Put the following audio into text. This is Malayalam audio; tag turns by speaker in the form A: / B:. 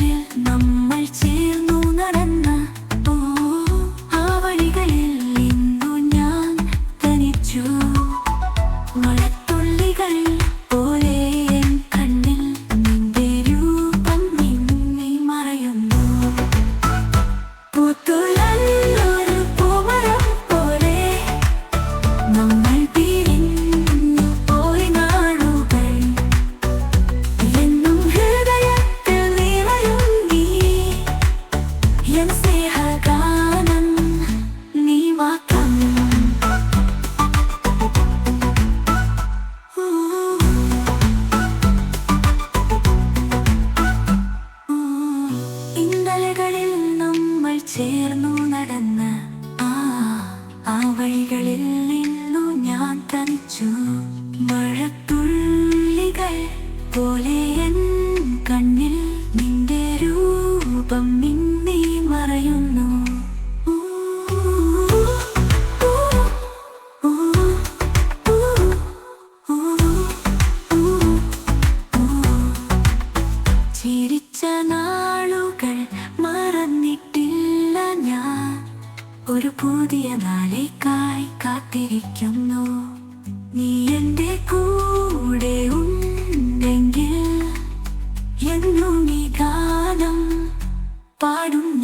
A: 홀에 넌 말지 눈 아란 ഒരു പുതിയ നാളേക്കായി കാത്തിരിക്കുന്നു. നീ എന്റെ കൂടെ ഉണ്ടെങ്കിൽ എന്നും നീ ഗാനം പാടും.